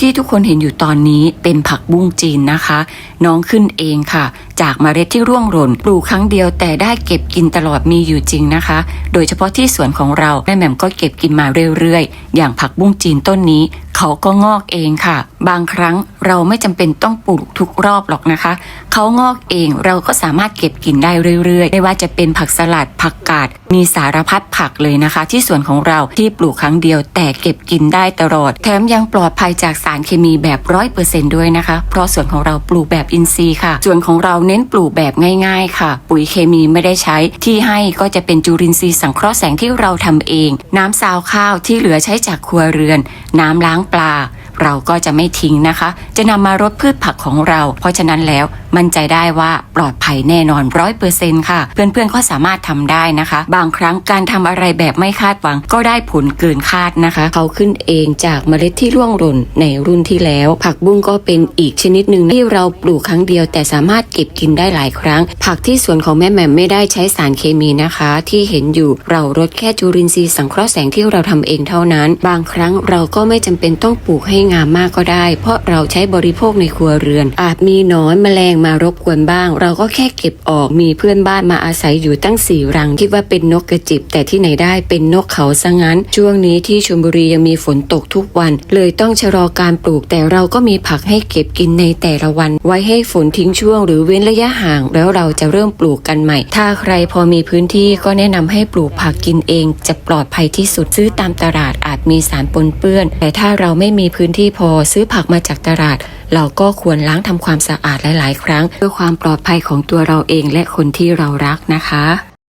ที่ทุกคนเห็นอยู่ตอนนี้เป็นผักบุ้งจีนนะคะ น้องขึ้นเองค่ะ จากเมล็ดที่ร่วงหล่นปลูกครั้งเดียวแต่ได้เก็บกินตลอดมีอยู่จริงนะคะ โดยเฉพาะที่สวนของเราแม่แหม่มก็เก็บกินมาเรื่อยๆ อย่างผักบุ้งจีนต้นนี้ เขาก็งอกเองค่ะ บางครั้งเราไม่จำเป็นต้องปลูกทุกรอบหรอกนะคะ เขางอกเองเราก็สามารถเก็บกินได้เรื่อยๆ ไม่ว่าจะเป็นผักสลัดผักกาดมีสารพัดผักเลยนะคะ ที่สวนของเราที่ปลูกครั้งเดียวแต่เก็บกินได้ตลอด แถมยังปลอดภัยจากสารเคมีแบบร้อยเปอร์เซนด้วยนะคะ เพราะสวนของเราปลูกแบบอินทรีย์ค่ะ สวนของเราเน้นปลูกแบบง่ายๆ ค่ะ ปุ๋ยเคมีไม่ได้ใช้ ที่ให้ก็จะเป็นจุลินทรีย์สังเคราะห์แสงที่เราทำเอง น้ำซาวข้าวที่เหลือใช้จากครัวเรือน น้ำล้างปลา เราก็จะไม่ทิ้งนะคะ จะนำมารดพืชผักของเรา เพราะฉะนั้นแล้วมั่นใจได้ว่าปลอดภัยแน่นอนร้อยเปอร์เซ็นค่ะ เพื่อนๆก็สามารถทำได้นะคะ บางครั้งการทำอะไรแบบไม่คาดหวังก็ได้ผลเกินคาดนะคะ เขาขึ้นเองจากเมล็ดที่ร่วงหล่นในรุ่นที่แล้ว ผักบุ้งก็เป็นอีกชนิดหนึ่งที่เราปลูกครั้งเดียว แต่สามารถเก็บกินได้หลายครั้ง ผักที่สวนของแม่แหม่มไม่ได้ใช้สารเคมีนะคะ ที่เห็นอยู่เรารดแค่จุลินทรีย์สังเคราะห์แสงที่เราทำเองเท่านั้น บางครั้งเราก็ไม่จำเป็นต้องปลูกให้งามมากก็ได้ เพราะเราใช้บริโภคในครัวเรือน อาจมีหนอนแมลงมารบกวนบ้าง เราก็แค่เก็บออกมีเพื่อนบ้านมาอาศัยอยู่ตั้งสี่รังคิดว่าเป็นนกกระจิบ แต่ที่ไหนได้เป็นนกเขาซะงั้น ช่วงนี้ที่ชลบุรียังมีฝนตกทุกวัน เลยต้องชะลอการปลูก แต่เราก็มีผักให้เก็บกินในแต่ละวัน ไว้ให้ฝนทิ้งช่วงหรือเว้นระยะห่าง แล้วเราจะเริ่มปลูกกันใหม่ ถ้าใครพอมีพื้นที่ก็แนะนำให้ปลูกผักกินเอง จะปลอดภัยที่สุดซื้อตามตลาดอาจมีสารปนเปื้อน แต่ถ้าเราไม่มีพื้นที่พอซื้อผักมาจากตลาด เราก็ควรล้างทำความสะอาดหลาย ๆ ครั้ง เพื่อความปลอดภัยของตัวเราเองและคนที่เรารักนะคะ